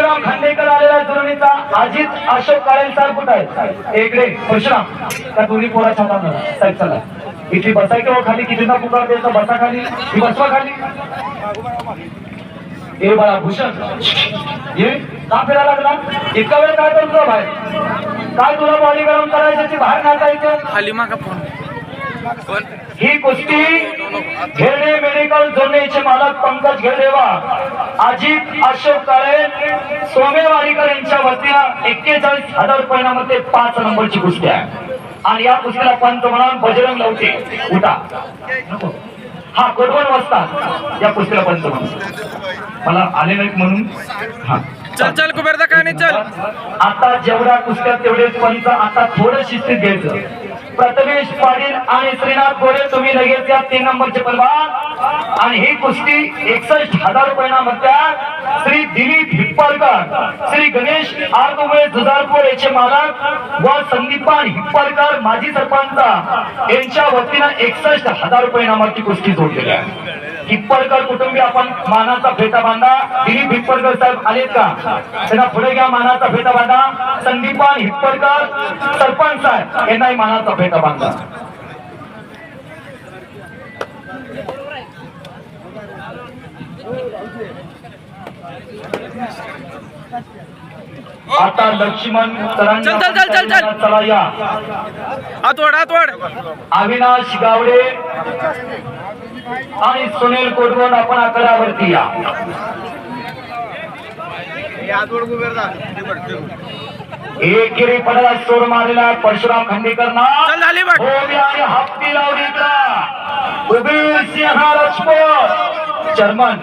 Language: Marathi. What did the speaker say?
परशुराम खांडेकर आलेला तरुणीचा अजित अशोक काळे साहेब कुठं आहे? इकडे परशुराम. त्या दोन्ही पोराच्या हातात साहेब चला. इथे बसाय किंवा हो खाली कितीदा पुकार द्यायचं बसा खाली. ही बसवा खाली. ए बाळा भूषण. ये का फिरा लागला? इतका वेळ काय करतो बाहेर? काय तुला बॉडी गरम करायचं बाहेर नाचायचं खाली मागा फोन ही कुस्ती घेरडे मेडिकल जोडणीचे मालक पंकज घेरडेवा अजित अशोक काळे सोमे वारीकर यांच्या वतीनं एक्केचाळीस हजार रुपयामध्ये पाच नंबरची कुस्ती आहे. आणि या कुस्तीला पंच म्हणून बजरंग लवटे उठा. हा कोटवण वाजता या कुस्तीला पंच म्हणून मला आले नाहीत म्हणून. हा. चल चल कुबेरदा काय नाही चल. आता जेवढ्या कुस्त्या तेवढेच पंच आता थोडं शिस्तीत घ्यायचं. प्रथमेश पाटील आणि श्रीनाथ गोरे तुम्ही लगेच या तीन नंबरचे पलवान आणि ही कुस्ती एकसष्ट हजार रुपयांना म्हणतात श्री दिलीप हिप्पाळकर श्री गणेश आरदुबळे जुजारपूर याचे मालक व संदीपान हिप्पाळकर माजी सरपंच यांच्या वतीनं एकसष्ट हजार रुपये नामाची कुस्ती जोडलेली आहे. हिप्परकर कुटुंबीय आपण मानाचा फेटा बांधा. दिलीप हिप्परकर साहेब आलेत का? त्यांना पुढे घ्या मानाचा फेटा बांधा. संदीपान हिप्परकर सरपंच साहेब यांनाही मानाचा फेटा बांधा. आता लक्ष्मण चल, चल, चल, चल, चल. चला या. अविनाश गावडे आणि सुनील कोटवण आपण आकड्यावरती या? एकेरी पडला सोड मारलेला परशुराम खांडेकर आणि हप्ती लावली इकडं. उभी सिंह राजपूत. चर्मन